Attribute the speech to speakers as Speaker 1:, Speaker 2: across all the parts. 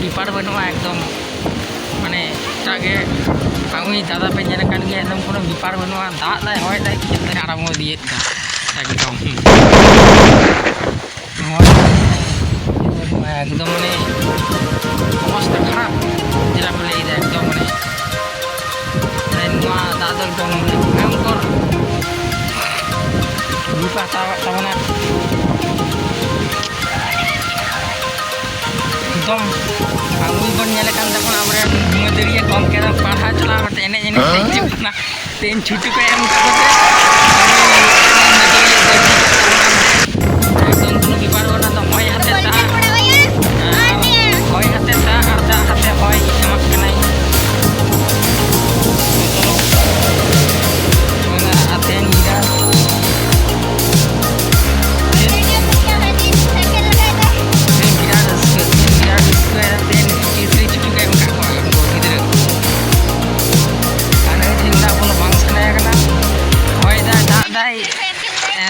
Speaker 1: ডিপার্টমেন্টও একদम ᱢᱟᱱᱮ ᱮᱴᱟᱜᱮ ᱩᱱᱤ ᱫᱟᱫᱟ ᱯᱮ ᱧᱮᱞᱮ ᱠᱟᱱ ᱜᱮᱭᱟ ᱮᱠᱫᱚᱢ ᱠᱳᱱᱳ ᱵᱮᱯᱟᱨ ᱵᱟᱹᱱᱩᱜᱼᱟ ᱫᱟᱜ ᱫᱟᱭ ᱦᱚᱭ ᱫᱟᱭ ᱪᱮᱫ ᱫᱟᱭ ᱟᱨᱟᱢᱵᱚ ᱤᱫᱤᱭᱮᱫ ᱫᱟ ᱮᱠᱫᱚم একদম মানে অবস্থা খারাপ যেটা বলে এই একদম মানে ᱱᱚᱣᱟ ᱫᱟᱜ ᱫᱚ ᱮᱠᱫᱚᱢ ᱵᱷᱚᱭᱚᱝᱠᱚᱨ ᱵᱤᱯᱟᱫ ᱛᱟᱵᱚᱱᱟ একদম আমি ᱵᱚᱱ ᱧᱮᱞ ᱟᱠᱟᱱ ᱛᱟᱵᱚᱱᱟ ᱟᱵᱚᱨᱮᱱ ᱢᱟᱹᱫᱟᱹᱲᱤᱭᱟᱹ ᱜᱚᱢᱠᱮ ᱫᱚ ᱯᱟᱲᱦᱟᱣ ᱪᱟᱞᱟᱣ ᱠᱟᱛᱮ ᱮᱱᱮᱡ ᱮᱱᱮᱡ ᱛᱮ ᱦᱤᱡᱩᱜ ᱠᱟᱱᱟ ᱛᱮᱦᱮᱧ ᱪᱷᱩᱴᱤ ᱠᱚ ᱮᱢ ᱠᱟᱜ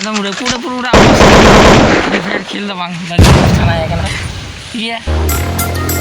Speaker 1: एकदम पुरा पुरा डिफरेंट खेल्दा वाङ ठीक है